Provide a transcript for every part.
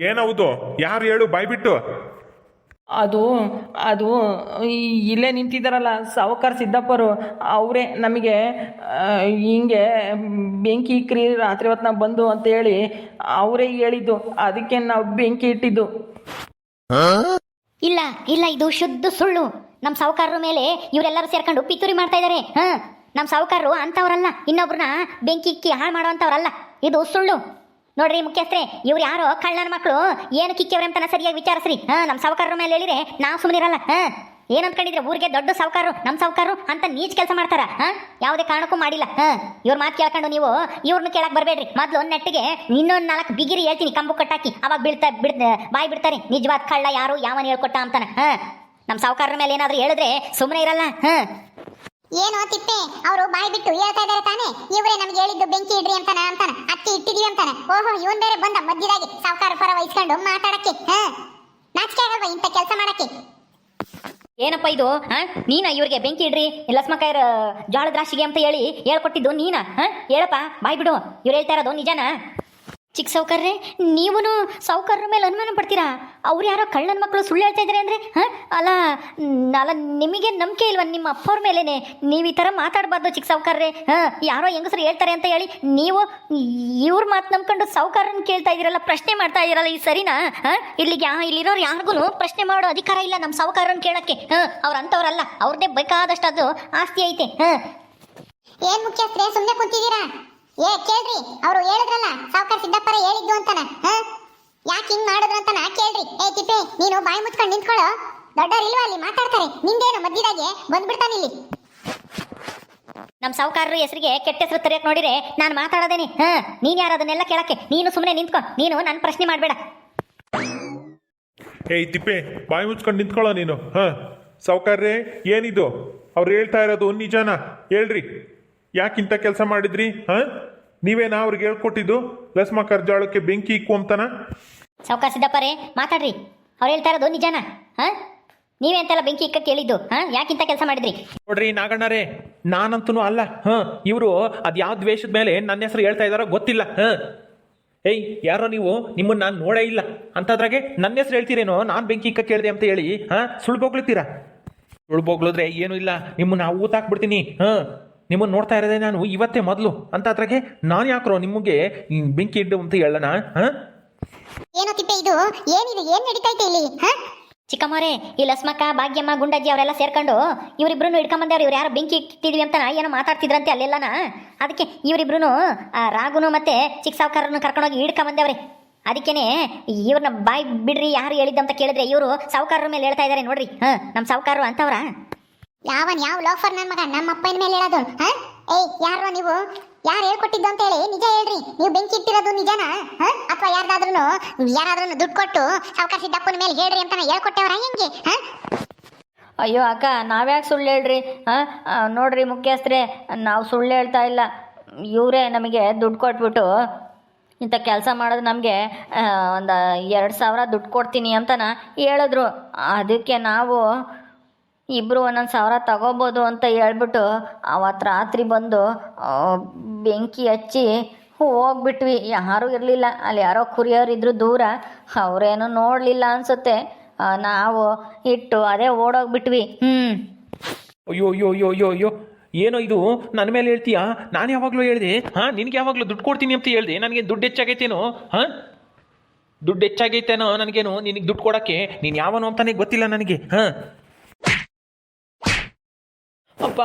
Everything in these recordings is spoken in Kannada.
ಏನೌದು? ಯಾರು ಹೇಳು ಬಾಯ್ಬಿಟ್ಟು. ಅದು ಅದು ಈ- ಇಲ್ಲೇ ನಿಂತಿದ್ದಾರಲ್ಲ ಸಾವುಕಾರ ಸಿದ್ದಪ್ಪರು ಅವರೇ ನಮಗೆ ಆ, ಹಿಂಗೆ ಬೆಂಕಿ ಇಕ್ರಿ ರಾತ್ರಿ ಹೊತ್ತು ನಾವು ಬಂದು ಅಂತೇಳಿ ಅವರೇ ಹೇಳಿದ್ದು. ಅದಕ್ಕೆ ನಾವು ಬೆಂಕಿ ಇಟ್ಟಿದ್ದು. ಇಲ್ಲ ಇಲ್ಲ ಇದು ಶುದ್ಧ ಸುಳ್ಳು. ನಮ್ಮ ಸಾವುಕಾರರ ಮೇಲೆ ಇವರೆಲ್ಲರೂ ಸೇರ್ಕೊಂಡು ಪಿತೂರಿ ಮಾಡ್ತಾ ಇದಾರೆ. ಹಾ ನಮ್ಮ ಸಾವುಕಾರರು ಅಂತವ್ರಲ್ಲ ಇನ್ನೊಬ್ರನ್ನ ಬೆಂಕಿ ಇಕ್ಕಿ ಹಾಳು ಮಾಡೋವಂಥವ್ರಲ್ಲ ಇದು ಸುಳ್ಳು. ನೋಡ್ರಿ ಮುಖ್ಯಸ್ಥರೇ, ಇವ್ರು ಯಾರೋ ಕಳ್ಳನ ಮಕ್ಕಳು ಏನು ಕಿಕ್ಕಿಯವ್ರೆ ಅಂತ ಸರಿಯಾಗಿ ವಿಚಾರಿಸ್ರಿ? ಹಾ ನಮ್ಮ ಸಾವುಕಾರರ ಮೇಲೆ ಹೇಳಿದ್ರೆ ನಾವು ಸುಮ್ಮನಿರಲ್ಲ ಹಾ? ಏನ್ ಅನ್ಕೊಂಡಿದ್ರೆ ಊರಿಗೆ ದೊಡ್ಡ ಸಾವುಕಾರರು ನಮ್ಮ ಸಾವುಕಾರರು ಅಂತ ನೀಚ್ ಕೆಲಸ ಮಾಡ್ತಾರ, ಹಾ? ಯಾವುದೇ ಕಾರಣಕ್ಕೂ ಮಾಡಿಲ್ಲ, ಹಾ? ಇವ್ರ ಮಾತು ಕೇಳ್ಕೊಂಡು ನೀವು ಇವ್ರನ್ನ ಕೇಳಕ್ ಬರಬೇಡ್ರಿ. ಮೊದ್ಲು ಒಂದ್ ನೆಟ್ಟಿಗೆ ಇನ್ನೊಂದು ನಾಲ್ಕು ಬಿಗಿರಿ ಹೇಳ್ತೀನಿ, ಕಂಬು ಕಟ್ಟಾಕಿ, ಅವಾಗ ಬೀಳ್ತಾ ಬಿಡ್ ಬಾಯ್ ಬಿಡ್ತಾರೆ. ನಿಜವಾದ ಕಳ್ಳ ಯಾರು, ಯಾವನ್ ಹೇಳ್ಕೊಟ್ಟ ಅಂತಾನ, ಹಾ? ನಮ್ಮ ಸಾವುಕಾರರ ಮೇಲೆ ಏನಾದರೂ ಹೇಳಿದ್ರೆ ಸುಮ್ಮನೆ ಇರಲ್ಲ, ಹಾ? ಏನೋ ತಿಪ್ಪೆ. ಅವರು ಬಾಯಿ ಬಿಟ್ಟು ಹೇಳ್ತಾ ಇದಾರೆ ತಾನೇ. ಇವರೇ ನಮ್ಗೆ ಹೇಳಿದ್ದು ಬೆಂಕಿ ಇಡ್ರಿ ಅಂತಾನ ಅಂತಾನ. ಅಕ್ಕಿ ಇಟ್ಟಿದೀವಿ ಅಂತಾನೆ. ಓಹೋ, ಇವನ್ ಬೇರೆ ಬಂದ ಮಧ್ಯದಾಗಿ ಸಾವುಕಾರ ಪರ ವಹಿಸ್ಕೊಂಡು ಮಾತಾಡಕ್ಕೆ, ಹಾ? ನಾಚಿಕೆ ಆಗಲ್ವಾ ಇಂಥ ಕೆಲಸ ಮಾಡಕ್ಕೆ? ಏನಪ್ಪ ಇದು, ಹಾ? ನೀನ ಇವ್ರಿಗೆ ಬೆಂಕಿ ಇಡ್ರಿ? ಲಸ್ಮಕಾಯರ ಜೋಳದ ರಾಶಿಗೆ ಅಂತ ಹೇಳಿ ಹೇಳ್ಕೊಟ್ಟಿದ್ದು ನೀನ, ಹಾ? ಹೇಳಪ್ಪ, ಬಾಯ್ ಬಿಡು. ಇವ್ರು ಹೇಳ್ತಾ ಇರೋದು ನಿಜನಾ? ಚಿಕ್ಕ ಸೌಕರ್ರೆ ನೀವೂ ಸೌಕರ್ರ ಮೇಲೆ ಅನುಮಾನ ಪಡ್ತೀರಾ? ಅವ್ರು ಯಾರೋ ಕಳ್ಳನ ಮಕ್ಕಳು ಸುಳ್ಳು ಹೇಳ್ತಾ ಇದ್ದಾರೆ ಅಂದರೆ, ಹಾಂ? ಅಲ್ಲ ಅಲ್ಲ, ನಿಮಗೆ ನಂಬಿಕೆ ಇಲ್ವಾ ನಿಮ್ಮ ಅಪ್ಪವ್ರ ಮೇಲೇನೆ? ನೀವು ಈ ಥರ ಮಾತಾಡಬಾರ್ದು ಚಿಕ್ಕ ಸೌಕರ್ರೆ ಹಾಂ? ಯಾರೋ ಹೆಂಗಸರು ಹೇಳ್ತಾರೆ ಅಂತ ಹೇಳಿ ನೀವು ಇವ್ರ ಮಾತು ನಂಬ್ಕೊಂಡು ಸೌಕರ್ರನ್ನ ಕೇಳ್ತಾ ಇದ್ದೀರಲ್ಲ ಪ್ರಶ್ನೆ ಮಾಡ್ತಾ ಇದ್ದೀರಲ್ಲ ಈ ಸರಿನಾ? ಹಾಂ? ಇಲ್ಲಿಗೆ ಯಾ ಇಲ್ಲಿರೋರು ಯಾರಿಗೂ ಪ್ರಶ್ನೆ ಮಾಡೋ ಅಧಿಕಾರ ಇಲ್ಲ ನಮ್ಮ ಸೌಕರ್ರನ್ನ ಕೇಳೋಕ್ಕೆ, ಹಾಂ? ಅವ್ರು ಅಂಥವ್ರಲ್ಲ ಅವ್ರದ್ದೇ ಬೇಕಾದಷ್ಟು ಅದು ಆಸ್ತಿ ಐತೆ, ಹಾಂ? ಏನು ಮುಖ್ಯಸ್ಥರೇ ಸುಮ್ಮನೆ ಕುಂತಿದ್ದೀರಾ? ಏ ಕೇಳ್ರಿ ಅವರು ಹೇಳಿದ್ರಲ್ಲ ಸಾವುಕಾರ ಸಿದ್ದಪ್ಪರ ಹೇಳಿದ್ದು ಅಂತಾನ ಹಾ? ಯಾಕೆ ಹಿಂಗ್ ಮಾಡಿದ್ರು ಅಂತಾನ? ಕೇಳ್ರಿ. ಏ ತಿಪ್ಪೆ ನೀನು ಬಾಯಿ ಮುಚ್ಕೊಂಡು ನಿಂತ್ಕೊಳ್ಳೋ. ದೊಡ್ಡವ್ರು ಇಲ್ವಾ ಅಲ್ಲಿ? ಮಾತಾಡ್ತಾರೆ. ನಿಂದೇನು ಮಧ್ಯದಾಗೆ ಬಂದ್ಬಿಡ್ತಾನೆ ಇಲ್ಲಿ. ನಮ್ಮ ಸಾವುಕಾರರು ಹೆಸರಿಗೆ ಕೆಟ್ಟ ಹೆಸರು ತರೆಯಕ್ಕೆ ನೋಡಿದ್ರೆ ನಾನು ಮಾತಾಡೋದೇನೆ ಹಾ? ನೀನ್ ಯಾರು ಅದನ್ನೆಲ್ಲ ಕೇಳಕ್ಕೆ? ನೀನು ಸುಮ್ಮನೆ ನಿಂತ್ಕೊ. ನೀನು ನನ್ನ ಪ್ರಶ್ನೆ ಮಾಡಬೇಡ. ಏಯ್ ತಿಪ್ಪೆ ಬಾಯಿ ಮುಚ್ಕೊಂಡು ನಿಂತ್ಕೊಳ್ಳೋ ನೀನು ಹ? ಸಾವುಕಾರ್ರೆ ಏನಿದು? ಅವ್ರು ಹೇಳ್ತಾ ಇರೋದು ನಿಜಾನ? ಹೇಳ್ರಿ. ಯಾಕಿಂತ ಕೆಲಸ ಮಾಡಿದ್ರಿ? ಹಾಂ? ನೀವೇನಾ ಅವ್ರಿಗೆ ಹೇಳ್ಕೊಟ್ಟಿದ್ದು? ಲಸ್ಮ ಕರ್ಜಾಳಕ್ಕೆ ಬೆಂಕಿ ಇಕ್ಕು ಅಂತಾನ? ಸಾವುಕಾರ ಸಿದ್ದಪ್ಪರೇ ಮಾತಾಡ್ರಿ. ಅವ್ರು ಹೇಳ್ತಾ ಇರೋದು ನಿಜಾನ? ಹಾ? ನೀವೇಂತಲ್ಲ ಬೆಂಕಿ ಇಕ್ಕ ಕೇಳಿದ್ದು ಹಾ? ಯಾಕಿಂತ ಕೆಲಸ ಮಾಡಿದ್ರಿ? ನೋಡ್ರಿ ನಾಗಣ್ಣರೇ ನಾನಂತೂ ಅಲ್ಲ. ಹ? ಇವರು ಅದು ಯಾವ ದ್ವೇಷದ ಮೇಲೆ ನನ್ನ ಹೆಸರು ಹೇಳ್ತಾ ಇದಾರೋ ಗೊತ್ತಿಲ್ಲ. ಹ? ಏಯ್ ಯಾರೋ ನೀವು ನಿಮ್ಮನ್ನ ನಾನು ನೋಡೇ ಇಲ್ಲ. ಅಂತದ್ರಾಗೆ ನನ್ನ ಹೆಸರು ಹೇಳ್ತೀರೇನೋ? ನಾನು ಬೆಂಕಿ ಇಕ್ಕ ಕೇಳಿದೆ ಅಂತ ಹೇಳಿ. ಹಾ? ಸುಳ್ಬೋಗ್ಲತ್ತೀರಾ ಬೋಗ್ಲತ್ತೀರಾ? ಸುಳ್ಳು ಏನೂ ಇಲ್ಲ. ನಿಮ್ಮನ್ನ ಊತ ಹಾಕ್ಬಿಡ್ತೀನಿ ಹ? ನಿಮ್ಮನ್ನ ನೋಡ್ತಾ ಇರೋದೇ ನಾನು ಇವತ್ತೇ ಮೊದಲು. ಅಂತ ಅದ್ರಾಗೆ ನಾನು ಯಾಕ್ರೋ ನಿಮಗೆ ಈ ಬೆಂಕಿ ಇಡ್ಡು ಅಂತ ಹೇಳೋಣ ಹಾಂ? ಏನೋ ತಿಪ್ಪೆ ಇದು? ಏನಿದೆ? ಏನ್ ನಡೀತೈತೆ ಇಲ್ಲಿ? ಹಾ? ಚಿಕ್ಕಮ್ಮರೇ ಈ ಲಸ್ಮಕ್ಕ ಭಾಗ್ಯಮ್ಮ ಗುಂಡಜ್ಜಿ ಅವರೆಲ್ಲ ಸೇರ್ಕೊಂಡು ಇವರಿಬ್ರು ಹಿಡ್ಕೊಂಬಂದವ್ರು. ಇವ್ರು ಯಾರು ಬೆಂಕಿ ಇಟ್ಟಿದ್ವಿ ಅಂತ ಏನೋ ಮಾತಾಡ್ತಿದ್ರಂತೆ ಅಲ್ಲೆಲ್ಲನ? ಅದಕ್ಕೆ ಇವರಿಬ್ರು ರಾಗುನು ಮತ್ತೆ ಚಿಕ್ಕ ಸಾವುಕಾರನ್ನು ಕರ್ಕೊಂಡೋಗಿ ಹಿಡ್ಕೊಂಬಂದವ್ರೆ. ಅದಕ್ಕೇನೆ ಇವ್ರನ್ನ ಬಾಯ್ ಬಿಡ್ರಿ ಯಾರು ಹೇಳಿದ್ದಂತ ಕೇಳಿದ್ರೆ ಇವರು ಸಾವುಕಾರರ ಮೇಲೆ ಹೇಳ್ತಾ ಇದ್ದಾರೆ ನೋಡ್ರಿ. ಹಾಂ ನಮ್ಮ ಸಾವುಕಾರರು ಅಂತವ್ರ? ಯಾವನ್, ಯಾವ ಲೋಫರ್ ನನ್ ಮಗ? ನಮ್ಮ ಅಪ್ಪನ ಮೇಲೆ ಹೇಳೋದು, ಹಾ? ಏಯ್ ಯಾರೋ ನೀವು? ಯಾರು ಹೇಳ್ಕೊಟ್ಟಿದ್ದು ಅಂತ ಹೇಳಿ ನಿಜ ಹೇಳ್ರಿ. ನೀವು ಬೆಂಕಿ ಇಟ್ಟಿರೋದು ನಿಜನಾ? ಹಾ? ಅಥವಾ ಯಾರ್ದಾದ್ರೂ ಯಾರಾದ್ರೂ ದುಡ್ಡು ಕೊಟ್ಟು ಸಾವುಕಾರ ಮೇಲೆ ಹೇಳ್ರಿ ಅಂತ ಹೇಳ್ಕೊಟ್ಟವ್ರ ಹೆಂಗೆ ಅಯ್ಯೋ ಅಕ್ಕ, ನಾವ್ಯಾಕೆ ಸುಳ್ಳು ಹೇಳ್ರಿ? ಹಾಂ? ನೋಡ್ರಿ ಮುಖ್ಯಸ್ಥರೇ, ನಾವು ಸುಳ್ಳು ಹೇಳ್ತಾ ಇಲ್ಲ. ಇವರೇ ನಮಗೆ ದುಡ್ಡು ಕೊಟ್ಬಿಟ್ಟು ಇಂಥ ಕೆಲಸ ಮಾಡೋದು ನಮಗೆ ಒಂದು ಎರಡು ಸಾವಿರ ದುಡ್ಡು ಕೊಡ್ತೀನಿ ಅಂತನ ಹೇಳಿದ್ರು. ಅದಕ್ಕೆ ನಾವು ಇಬ್ಬರು ಒಂದೊಂದು ಸಾವಿರ ತಗೋಬೋದು ಅಂತ ಹೇಳ್ಬಿಟ್ಟು ಅವತ್ತು ರಾತ್ರಿ ಬಂದು ಬೆಂಕಿ ಹಚ್ಚಿ ಹೋಗ್ಬಿಟ್ವಿ. ಯಾರೂ ಇರಲಿಲ್ಲ. ಅಲ್ಲಿ ಯಾರೋ ಕುರಿಯೋರಿದ್ರು ದೂರ. ಅವರೇನು ನೋಡಲಿಲ್ಲ ಅನಿಸುತ್ತೆ. ನಾವು ಇಟ್ಟು ಅದೇ ಓಡೋಗ್ಬಿಟ್ವಿ. ಹ್ಞೂ ಅಯ್ಯೋ ಅಯ್ಯೋ ಅಯ್ಯೋ ಅಯ್ಯೋ ಅಯ್ಯೋ. ಏನೋ ಇದು? ನನ್ನ ಮೇಲೆ ಹೇಳ್ತೀಯಾ? ನಾನು ಯಾವಾಗಲೂ ಹೇಳಿದೆ, ಹಾಂ, ನಿನಗೆ ಯಾವಾಗಲೂ ದುಡ್ಡು ಕೊಡ್ತೀನಿ ಅಂತ ಹೇಳಿದೆ. ನನಗೆ ದುಡ್ಡು ಹೆಚ್ಚಾಗೈತೇನೋ? ಹಾಂ? ದುಡ್ಡು ಹೆಚ್ಚಾಗೈತೇನೋ ನನಗೇನು? ನಿನಗೆ ದುಡ್ಡು ಕೊಡೋಕ್ಕೆ? ನೀನು ಯಾವನು ಅಂತಾನೆ ಗೊತ್ತಿಲ್ಲ ನನಗೆ, ಹಾಂ? ಅಪ್ಪ,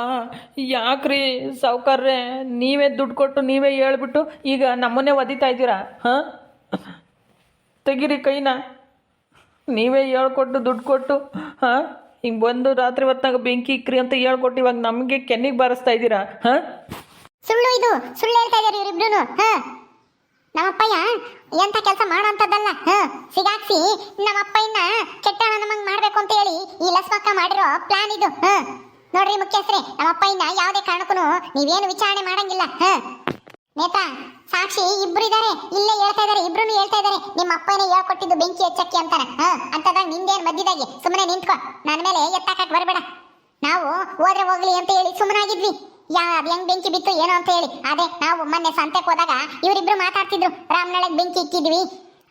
ಯಾಕ್ರಿ ಸಾವುಕಾರ್ರೆ? ನೀವೇ ದುಡ್ಡು ಕೊಟ್ಟು ನೀವೇ ಹೇಳ್ಬಿಟ್ಟು ಈಗ ನಮ್ಮನ್ನೇ ಒದಿತಾ ಇದ್ದೀರಾ? ಹಾಂ? ತೆಗೀರಿ ಕೈನ. ನೀವೇ ಹೇಳ್ಕೊಟ್ಟು ದುಡ್ಡು ಕೊಟ್ಟು, ಹಾಂ? ಹಿಂಗೆ ಬಂದು ರಾತ್ರಿ ಹೊತ್ತಾಗ ಬೆಂಕಿ ಇಕ್ರಿ ಅಂತ ಹೇಳ್ಕೊಟ್ಟು ಇವಾಗ ನಮಗೆ ಕೆನ್ನಿಗೆ ಬಾರಿಸ್ತಾ ಇದ್ದೀರಾ? ಹಾಂ? ಸುಳ್ಳು ಇದು. ಸುಳ್ಳು ಹೇಳ್ತಾ ಇದಾರೆ ಇವರಿಬ್ರು ಹ? ನಮ್ಮಪ್ಪಯ್ಯ ಎಂತ ಕೆಲಸ ಮಾಡೋಂಥದ್ದಲ್ಲ ಹ? ಸಿಗಾಕ್ಸಿ ನಮ್ಮಪ್ಪಯ್ಯನ ಕೆಟ್ಟ ನಮಗ್ ಮಾಡಬೇಕು ಅಂತ ಹೇಳಿ ಈ ಲಸ್ಮಕ್ಕ ಮಾಡಿರೋ ಪ್ಲಾನ್ ಇದು. ಹ? ನೋಡ್ರಿ ಮುಖ್ಯಸ್ಥರೇ ಇನ್ನ ಯಾವುದೇ ಕಾರಣಕ್ಕೂ ನೀವೇನು ವಿಚಾರಣೆ ಮಾಡಂಗಿಲ್ಲ, ಹ? ನೇತಾ ಸಾಕ್ಷಿ ಇಬ್ರು ಇದಾರೆ, ಇಲ್ಲೇ ಹೇಳ್ತಾ ಇದ್ದಾರೆ ಇಬ್ರು ಹೇಳ್ತಾ ಇದ್ದಾರೆ ನಿಮ್ಮ ಅಪ್ಪನೇ ಹೇಳ್ಕೊಟ್ಟಿದ್ದು ಬೆಂಕಿ ಹೆಚ್ಚಕ್ಕೆ ಅಂತಾರೆ ಹ? ಅಂತದಾಗ ನಿಂದೇನ್ ಮಧ್ಯದಾಗಿ ಸುಮ್ಮನೆ ನಿಂತ್ಕೊ ನನ್ನ ಮೇಲೆ ಎತ್ತಾಕಕ್ ಬರಬೇಡ. ನಾವು ಹೋದ್ರೆ ಹೋಗ್ಲಿ ಅಂತ ಹೇಳಿ ಸುಮ್ಮನಾಗಿದ್ವಿ ಯಾ, ಅದು ಹೆಂಗ್ ಬೆಂಕಿ ಬಿತ್ತು, ಏನೋ ಅಂತ ಹೇಳಿ. ಅದೇ ನಾವು ಮೊನ್ನೆ ಸಂತೆಗೆ ಹೋದಾಗ ಇವರಿಬ್ರು ಮಾತಾಡ್ತಿದ್ರು, ರಾಮನಳೆಗ್ ಬೆಂಕಿ ಇಕ್ಕಿದ್ವಿ.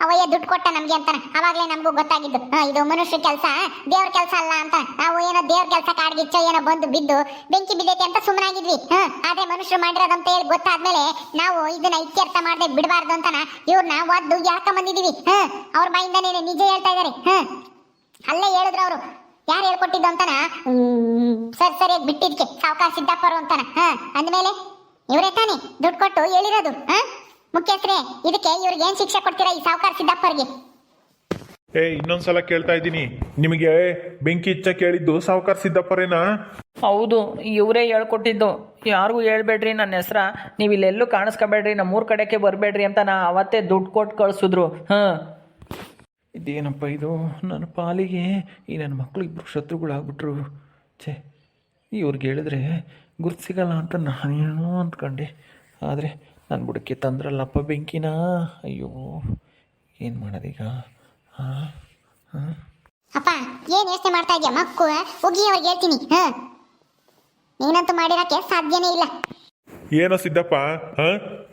ಅವಯ್ಯ ದುಡ್ಡು ಕೊಟ್ಟ ನಮ್ಗೆ ಅಂತಾನೆ. ಅವಾಗಲೇ ನಮಗೂ ಗೊತ್ತಾಗಿದ್ದು. ಇದು ಮನುಷ್ಯ ಕೆಲಸ, ದೇವ್ರ ಕೆಲಸ ಅಲ್ಲ ಅಂತ ನಾವು ಏನೋ ದೇವ್ರ ಕೆಲಸ ಕಾಡ್ಗಿಚ್ಚೋ, ಏನೋ ಬಂದು ಬಿದ್ದು ಬೆಂಕಿ ಬಿದ್ದೈತೆ ಅಂತ ಸುಮ್ಮನಾಗಿದ್ವಿ ಹಾ, ಆದ್ರೆ ಮನುಷ್ಯರು ಮಾಡಿರೋದಂತ ಹೇಳಿ ಗೊತ್ತಾದ್ಮೇಲೆ ನಾವು ಇದನ್ನ ಇತ್ಯರ್ಥ ಮಾಡದೆ ಬಿಡಬಾರ್ದು ಅಂತಾನ ಇವ್ರನ್ನ ಒದ್ದು ಯಾಕ ಬಂದಿದೀವಿ ಅವ್ರ ಬಾಯಿಂದನೇ ನಿಜ ಹೇಳ್ತಾ ಇದ್ದಾರೆ. ಹಾ, ಅಲ್ಲೇ ಹೇಳಿದ್ರು ಅವರು. ಯಾರು ಹೇಳ್ಕೊಟ್ಟಿದ್ದು ಅಂತಾನ? ಸರಿ, ಸರಿಯಾಗಿ ಬಿಟ್ಟಿದ್ಕೆ. ಸಾವುಕಾರ ಸಿದ್ದಪ್ಪರು ಅಂತಾನ. ಹಾ, ಅಂದ್ಮೇಲೆ ಇವರೇ ತಾನೇ? ದುಡ್ಡು ಕೊಟ್ಟು ಹೇಳಿರೋದು ಹಾ ಮುಖ್ಯಸ್ಥರೇ ಇದಕ್ಕೆ ಇವ್ರಿಗೆ ಏನ್ ಶಿಕ್ಷೆ ಕೊಡ್ತೀರಾ ಈ ಸಾವುಕಾರ ಸಿದ್ದಪ್ಪರಿಗೆ? ಏ ಇನ್ನೊಂದ್ಸಲ ಕೇಳ್ತಾ ಇದ್ದೀನಿ. ನಿಮಗೆ ಬೆಂಕಿ ಇಚ್ಛ ಕೇಳಿದ್ದು ಸಾವುಕಾರ ಸಿದ್ದಪ್ಪರೇನಾ? ಹೌದು ಇವರೇ ಹೇಳ್ಕೊಟ್ಟಿದ್ದು. ಯಾರಿಗೂ ಹೇಳ್ಬೇಡ್ರಿ ನನ್ನ ಹೆಸ್ರ. ನೀವು ಇಲ್ಲೆಲ್ಲೂ ನಮ್ಮ ನಮ್ಮೂರ ಕಡೆಗೆ ಬರಬೇಡ್ರಿ ಅಂತ ನಾ ಅವತ್ತೇ ದುಡ್ಡು ಕೊಟ್ಟು ಕಳಿಸಿದ್ರು. ಹಾಂ ಇದೇನಪ್ಪ ಇದು? ನನ್ನ ಪಾಲಿಗೆ ಈ ನನ್ನ ಮಕ್ಕಳು ಇಬ್ಬರು ಶತ್ರುಗಳಾಗ್ಬಿಟ್ರು. ಛೇ ಇವ್ರಿಗೆ ಹೇಳಿದ್ರೆ ಗುರ್ತು ಸಿಗಲ್ಲ ಅಂತ ನಾನೇನೋ ಅಂದ್ಕೊಂಡೆ ಆದರೆ ನನ್ನ ಬುಡಕ್ಕೆ ತಂದ್ರಲ್ಲಪ್ಪ ಬೆಂಕಿನ? ಅಯ್ಯೋ ಏನು ಮಾಡೋದೀಗ? ಹಾಂ ಹಾಂ ಅಪ್ಪ ಏನು ಯೋಚನೆ ಮಾಡ್ತಾ ಇದೆಯಾ ಮಕ್ಕು ಹೋಗಿ ಅವ್ರಿಗೆ ಹೇಳ್ತೀನಿ ಹಾಂ? ನೀನಂತೂ ಮಾಡಿರೋಕ್ಕೆ ಸಾಧ್ಯನೇ ಇಲ್ಲ. ಏನೋ ಸಿದ್ದಪ್ಪ ಹಾ?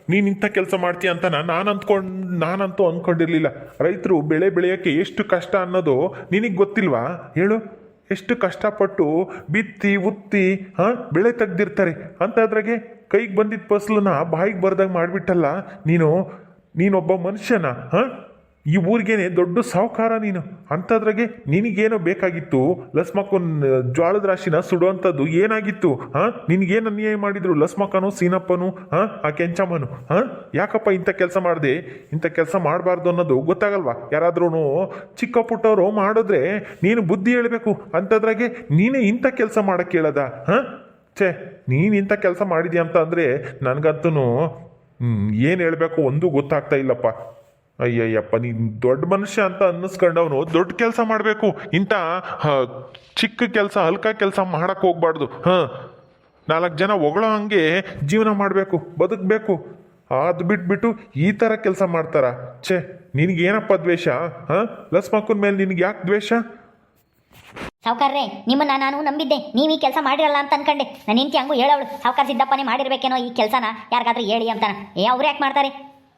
ನೀನ್ ಇಂಥ ಕೆಲಸ ಮಾಡ್ತೀಯ ಅಂತ ನಾನು ಅಂದ್ಕೊಂಡ್ ನಾನಂತೂ ಅಂದ್ಕೊಂಡಿರ್ಲಿಲ್ಲ ರೈತರು ಬೆಳೆ ಬೆಳೆಯೋಕ್ಕೆ ಎಷ್ಟು ಕಷ್ಟ ಅನ್ನೋದು ನಿನಗೆ ಗೊತ್ತಿಲ್ವಾ? ಹೇಳು. ಎಷ್ಟು ಕಷ್ಟಪಟ್ಟು ಬಿತ್ತಿ ಉತ್ತಿ ಹಾಂ? ಬೆಳೆ ತೆಗ್ದಿರ್ತಾರೆ. ಅಂತದ್ರಾಗೆ ಕೈಗೆ ಬಂದಿದ್ದ ಫಸಲನ್ನ ಬಾಯಿಗೆ ಬರ್ದಾಗ ಮಾಡಿಬಿಟ್ಟಲ್ಲ ನೀನು? ನೀನೊಬ್ಬ ಮನುಷ್ಯನ, ಹಾಂ? ಈ ಊರಿಗೇನೆ ದೊಡ್ಡ ಸಾಹುಕಾರ ನೀನು. ಅಂಥದ್ರಾಗೆ ನಿನಗೇನೋ ಬೇಕಾಗಿತ್ತು? ಲಸ್ಮಕ್ಕನ್ ಜ್ವಾಳದ ರಾಶಿನ ಸುಡುವಂಥದ್ದು ಏನಾಗಿತ್ತು? ಹಾಂ? ನಿನಗೇನು ಅನ್ಯಾಯ ಮಾಡಿದ್ರು? ಲಸ್ಮಕ್ಕನು, ಸೀನಪ್ಪನು, ಹಾಂ? ಆ ಕೆಂಚಮ್ಮನು, ಹಾಂ? ಯಾಕಪ್ಪ ಇಂಥ ಕೆಲಸ ಮಾಡಿದೆ? ಇಂಥ ಕೆಲಸ ಮಾಡಬಾರ್ದು ಅನ್ನೋದು ಗೊತ್ತಾಗಲ್ವಾ? ಯಾರಾದ್ರೂ ಚಿಕ್ಕ ಪುಟ್ಟವರು ಮಾಡಿದ್ರೆ ನೀನು ಬುದ್ಧಿ ಹೇಳಬೇಕು. ಅಂಥದ್ರಾಗೆ ನೀನೇ ಇಂಥ ಕೆಲಸ ಮಾಡಕ್ಕೆ ಹೇಳದ ಹಾ? ಛೇ, ನೀನು ಇಂಥ ಕೆಲಸ ಮಾಡಿದ್ಯಾ ಅಂತ ಅಂದರೆ ನನಗಂತೂ ಏನು ಹೇಳಬೇಕು ಒಂದೂ ಗೊತ್ತಾಗ್ತಾ ಇಲ್ಲಪ್ಪ. ಅಯ್ಯಯ್ಯಪ್ಪ, ನೀನು ದೊಡ್ಡ ಮನುಷ್ಯ ಅಂತ ಅನ್ನಿಸ್ಕೊಂಡವನು ದೊಡ್ಡ ಕೆಲಸ ಮಾಡಬೇಕು. ಇಂಥ ಚಿಕ್ಕ ಕೆಲಸ, ಹಲ್ಕ ಕೆಲಸ ಮಾಡಕ್ಕೆ ಹೋಗ್ಬಾರ್ದು. ಹಾಂ, ನಾಲ್ಕು ಜನ ಹೊಗಳೋ ಹಂಗೆ ಜೀವನ ಮಾಡಬೇಕು, ಬದುಕಬೇಕು. ಅದು ಬಿಟ್ಬಿಟ್ಟು ಈ ಥರ ಕೆಲಸ ಮಾಡ್ತಾರ? ಛೇ, ನಿನಗೇನಪ್ಪ ದ್ವೇಷ? ಹಾಂ, ಲಸ್ಮಕ್ಕನ ಮೇಲೆ ನಿನಗೆ ಯಾಕೆ ದ್ವೇಷ? ಸಾವುಕಾರ್ರೆ, ನಿಮ್ಮನ್ನ ನಾನು ನಂಬಿದ್ದೆ. ನೀವು ಈ ಕೆಲಸ ಮಾಡಿರಲ್ಲ ಅಂತ ಅನ್ಕಂಡೆ. ನನ್ನ ಹೆಂಡತಿ ಹಂಗೂ ಹೇಳವಳು, ಸಾವುಕಾರ ಸಿದ್ದಪ್ಪನೇ ಮಾಡಿರ್ಬೇಕೇನೋ ಈ ಕೆಲಸನ, ಯಾರಿಗಾದ್ರೂ ಹೇಳಿ ಅಂತಾನ. ಏ, ಅವ್ರು ಯಾಕೆ ಮಾಡ್ತಾರೆ?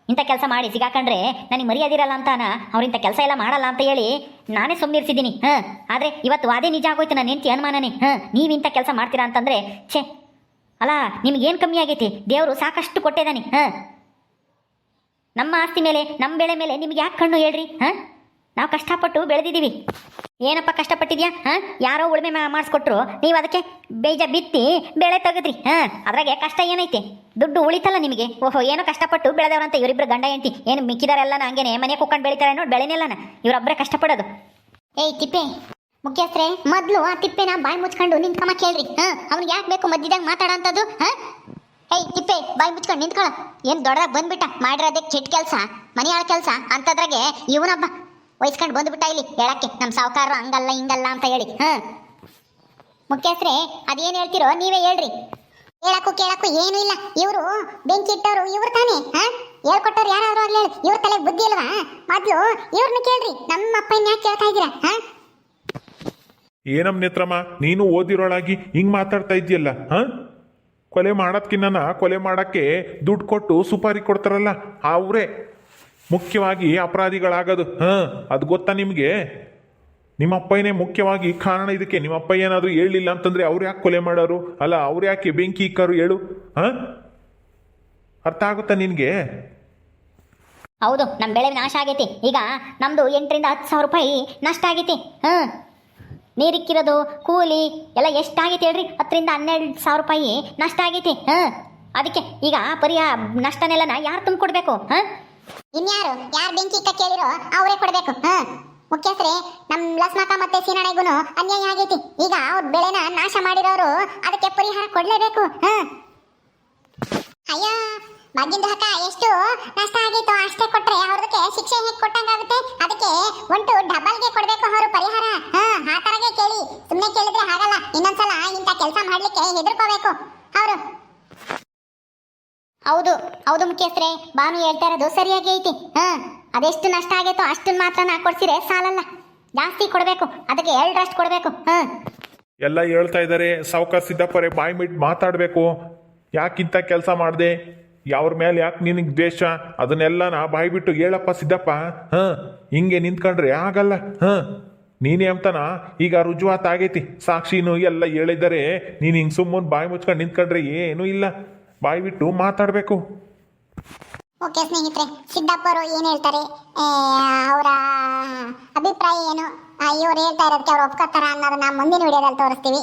ಇಂಥ ಕೆಲಸ ಮಾಡಿ ಸಿಗಾಕಂಡ್ರೆ ನನಗೆ ಮರ್ಯಾದಿರಲ್ಲ ಅಂತಾನ. ಅವ್ರು ಇಂಥ ಕೆಲಸ ಎಲ್ಲ ಮಾಡಲ್ಲ ಅಂತ ಹೇಳಿ ನಾನೇ ಸುಮ್ಮನಿರ್ಸಿದ್ದೀನಿ ಹಾಂ, ಆದರೆ ಇವತ್ತು ಅದೇ ನಿಜ ಆಗೋಯ್ತು ನನ್ನ ಹೆಂಡತಿ ಅನುಮಾನನೇ. ಹಾಂ, ನೀವು ಇಂಥ ಕೆಲಸ ಮಾಡ್ತೀರಾ ಅಂತಂದರೆ, ಛೇ, ಅಲ್ಲ ನಿಮ್ಗೇನು ಕಮ್ಮಿ ಆಗೈತಿ? ದೇವರು ಸಾಕಷ್ಟು ಕೊಟ್ಟಿದ್ದಾನೆ. ಹಾಂ. ನಮ್ಮ ಆಸ್ತಿ ಮೇಲೆ ನಮ್ಮ ಬೆಳೆ ಮೇಲೆ ನಿಮ್ಗೆ ಯಾಕೆ ಕಣ್ಣು ಹೇಳ್ರಿ? ಹಾಂ? ನಾವು ಕಷ್ಟಪಟ್ಟು ಬೆಳೆದಿದ್ದೀವಿ. ಏನಪ್ಪ ಕಷ್ಟಪಟ್ಟಿದ್ಯಾ? ಹಾಂ? ಯಾರೋ ಉಳುಮೆ ಮಾಡಿಸ್ಕೊಟ್ರು. ನೀವು ಅದಕ್ಕೆ ಬೀಜ ಬಿತ್ತಿ ಬೆಳೆ ತೆಗೆದ್ರಿ. ಹಾಂ? ಅದ್ರಾಗೆ ಕಷ್ಟ ಏನೈತೆ? ದುಡ್ಡು ಉಳಿತಲ್ಲ ನಿಮಗೆ. ಓಹೋ, ಏನೋ ಕಷ್ಟಪಟ್ಟು ಬೆಳೆದವ್ರಂತ ಇವರಿಬ್ರು ಗಂಡ ಹೆಂಡತಿ. ಏನು ಮಿಕ್ಕಿದಾರೆಲ್ಲ ಹಂಗೇನೆ ಮನೆ ಕುಕ್ಕೊಂಡು ಬೆಳಿತಾರೆ ನೋಡಿ ಬೆಳೆನೆಲ್ಲನ? ಇವರೊಬ್ಬರೇ ಕಷ್ಟಪಡೋದು. ಏಯ್, ತಿಪ್ಪೆ. ಮುಖ್ಯಸ್ಥರೇ, ಮೊದಲು ಆ ತಿಪ್ಪೆನ ಬಾಯಿ ಮುಚ್ಕೊಂಡು ನಿಂತ್ಕಮ್ಮ ಕೇಳ್ರಿ. ಹಾಂ? ಅವ್ನಿಗೆ ಯಾಕೆ ಬೇಕು ಮಧ್ಯದಾಗ ಮಾತಾಡೋಂಥದ್ದು? ಹಾಂ? ಏಯ್, ತಿಪ್ಪೆ, ಬಾಯಿ ಮುಚ್ಕೊಂಡು ನಿಂತ್ಕೊಳ ಏನು ದೊಡ್ಡದಾಗ ಬಂದ್ಬಿಟ್ಟ? ಮಾಡಿರೋದಕ್ಕೆ ಕೆಟ್ಟ ಕೆಲಸ ಮನೆಯಾಳ ಕೆಲಸ. ಅಂಥದ್ರಾಗೆ ಇವನೊಬ್ಬ ವಹಿಸ್ಕೊಂಡು ಬಂದ್ಬಿಟ್ಟ ಇಲ್ಲಿ ಹೇಳಕ್ಕೆ ನಮ್ಮ ಸಾವುಕಾರರು ಹಂಗಲ್ಲ, ಹಿಂಗಲ್ಲ ಅಂತ ಹೇಳಿ, ಹಾಂ? ಮುಖ್ಯಸ್ಥರೇ, ಅದೇನ್ ಹೇಳ್ತಿರೋ ನೀವೇ ಹೇಳ್ರಿ. ಹೇಳಕ್ಕೂ ಕೇಳಕ್ಕೂ ಏನೂ ಇಲ್ಲ. ಇವರು ಬೆಂಕಿ ಇಟ್ಟವರು ಇವ್ರು ತಾನೇ, ಹಾ? ಹೇಳ್ಕೊಟ್ಟವ್ರು ಯಾರಾದ್ರೂ ಆಗ್ಲಿ ಹೇಳಿ, ಇವ್ರ ತಲೆಗೆ ಬುದ್ಧಿ ಇಲ್ವಾ? ಮೊದ್ಲು ಇವ್ರನ್ನ ಕೇಳ್ರಿ, ನಮ್ಮ ಅಪ್ಪನ ಯಾಕೆ ಕೇಳ್ತಾ ಇದ್ದೀರಾ, ಹಾ? ಏನಮ್ಮ ನೇತ್ರಮ್ಮ, ನೀನು ಓದಿರೋಳಾಗಿ ಹಿಂಗೆ ಮಾತಾಡ್ತಾ ಇದೆಯಲ್ಲ ಹಾಂ? ಕೊಲೆ ಮಾಡೋದ್ಕಿನ್ನ ಕೊಲೆ ಮಾಡೋಕ್ಕೆ ದುಡ್ಡು ಕೊಟ್ಟು ಸುಪಾರಿ ಕೊಡ್ತಾರಲ್ಲ ಅವರೇ ಮುಖ್ಯವಾಗಿ ಅಪರಾಧಿಗಳಾಗೋದು. ಹಾಂ, ಅದು ಗೊತ್ತಾ ನಿಮಗೆ? ನಿಮ್ಮ ಅಪ್ಪಯ್ಯನೇ ಮುಖ್ಯವಾಗಿ ಕಾರಣ ಇದಕ್ಕೆ. ನಿಮ್ಮ ಅಪ್ಪ ಏನಾದರೂ ಹೇಳಲಿಲ್ಲ ಅಂತಂದರೆ ಅವ್ರು ಯಾಕೆ ಕೊಲೆ ಮಾಡೋರು? ಅಲ್ಲ, ಅವ್ರು ಯಾಕೆ ಬೆಂಕಿ ಇಕ್ಕರು ಹೇಳು? ಹಾಂ? ಅರ್ಥ ಆಗುತ್ತಾ ನಿನಗೆ? ಹೌದು ನಮ್ಮ ಬೆಳೆ ನಾಶ ಆಗೈತಿ. ಈಗ ನಮ್ಮದು ಎಂಟರಿಂದ ಹತ್ತು ಸಾವಿರ ರೂಪಾಯಿ ನಷ್ಟ ಆಗೈತಿ. ಹಾಂ? ನೀರಿಕ್ಕಿರೋದು, ಕೂಲಿ ಎಲ್ಲ ಎಷ್ಟಾಗೈತಿ ಹೇಳ್ರಿ? ಹತ್ತರಿಂದ ಹನ್ನೆರಡು ಸಾವಿರ ರೂಪಾಯಿ ನಷ್ಟ ಆಗೈತಿ. ಹಾಂ? ಅದಕ್ಕೆ ಈಗ ಪರಿಹಾರ ನಷ್ಟನೆಲ್ಲನ ಯಾರು ತುಂಬಿಕೊಡ್ಬೇಕು? ಹಾಂ? ಇನ್ಯಾರು? ಯಾರು ಬೆಂಕಿ ಇಕ್ಕ ಕೇಳಿರೋ? ಅವರೇ ಕೊಡ್ಬೇಕು. ಹಾ. ಮುಖ್ಯಸ್ಥರೇ ನಮ್ಮ ಲಸ್ಮಕ ಮತ್ತೆ ಸೀನಣೆಗೂ ಅನ್ಯಾಯ ಆಗೈತಿ. ಈಗ ಅವ್ರ ಬೆಳೆನ ನಾಶ ಮಾಡಿರೋರು ಅದಕ್ಕೆ ಪರಿಹಾರ ಕೊಡ್ಲೇಬೇಕು. ಹಾ. ಅಯ್ಯೋ ಮಗಿಂದ ಹಕ್ಕ ಎಷ್ಟು ನಷ್ಟ ಆಗಿತ್ತು ಅಷ್ಟೇ ಕೊಟ್ರೆ ಅವ್ರದಕ್ಕೆ ಶಿಕ್ಷೆ ಹೇಗೆ ಕೊಟ್ಟಂಗಾಗುತ್ತೆ? ಅದಕ್ಕೆ ಒಂಟು ಡಬಲ್ಗೆ ಕೊಡ್ಬೇಕು ಅವರು ಪರಿಹಾರ. ಹಾ, ಆ ತರಗೆ ಕೇಳಿ. ಸುಮ್ಮನೆ ಕೇಳಿದ್ರೆ ಆಗಲ್ಲ. ಇನ್ನೊಂದ್ಸಲ ಇಂಥ ಕೆಲಸ ಮಾಡ್ಲಿಕ್ಕೆ ಹೆದರ್ಕೋಬೇಕು. ಹೌದು ಹೌದು ಮುಖ್ಯಸ್ಥರೇ. ಬಾನು ಹೇಳ್ತಾ ಇರೋದು ಸರಿಯಾಗಿ ಐತಿ. ಹಾ, ಅದೆಷ್ಟು ನಷ್ಟ ಆಗೈತೋ ಅಷ್ಟನ್ನ ಮಾತ್ರ ಕೊಡ್ಸಿರೆ ಸಾಲಲ್ಲ. ಜಾಸ್ತಿ ಕೊಡಬೇಕು, ಅದಕ್ಕೆ ಎರಡರಷ್ಟು ಕೊಡಬೇಕು. ಹಾ. ಎಲ್ಲ ಹೇಳ್ತಾ ಇದ್ದಾರೆ ಸಾವುಕಾರ ಸಿದ್ದಪ್ಪರೇ, ಬಾಯಿ ಬಿಟ್ಟು ಮಾತಾಡಬೇಕು. ಯಾಕಿಂತ ಕೆಲಸ ಮಾಡಿದೆ? ಯಾವ್ರ ಮೇಲೆ ಯಾಕೆ ನಿನಗೆ ದ್ವೇಷ? ಅದನ್ನೆಲ್ಲ ನಾ ಬಾಯಿ ಬಿಟ್ಟು ಹೇಳಪ್ಪ ಸಿದ್ದಪ್ಪ. ಹಾಂ, ಹಿಂಗೆ ನಿಂತ್ಕೊಂಡ್ರೆ ಆಗಲ್ಲ. ಹಾಂ, ನೀನೇ ಅಂತನ ಈಗ ರುಜುವಾತ್ ಆಗೈತಿ. ಸಾಕ್ಷಿನೂ ಎಲ್ಲ ಹೇಳಿದರೆ ನೀನು ಹಿಂಗೆ ಸುಮ್ಮನೆ ಬಾಯಿ ಮುಚ್ಕೊಂಡು ನಿಂತ್ಕೊಂಡ್ರೆ ಏನೂ ಇಲ್ಲ. ಬಾಯಿ ಬಿಟ್ಟು ಮಾತಾಡಬೇಕು. ಓಕೆ ಸ್ನೇಹಿತರೆ, ಸಿದ್ದಪ್ಪ ಅವರು ಏನು ಹೇಳ್ತಾರೆ? ಅವರ ಅಭಿಪ್ರಾಯ ಏನು? ಇವ್ರು ಹೇಳ್ತಾ ಇರೋದಕ್ಕೆ ಅವ್ರು ಒಪ್ಕೋತಾರ ಅನ್ನೋದನ್ನ ಮುಂದಿನ ವಿಡಿಯೋದಲ್ಲಿ ತೋರಿಸ್ತೀವಿ.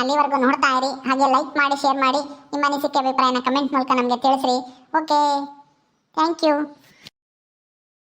ಅಲ್ಲಿವರೆಗೂ ನೋಡ್ತಾ ಇರಿ, ಹಾಗೆ ಲೈಕ್ ಮಾಡಿ ಶೇರ್ ಮಾಡಿ, ನಿಮ್ಮ ಅನಿಸಿಕೆ ಅಭಿಪ್ರಾಯನ ಕಮೆಂಟ್ ಮೂಲಕ ನಮಗೆ ತಿಳಿಸ್ರಿ. Okay thank you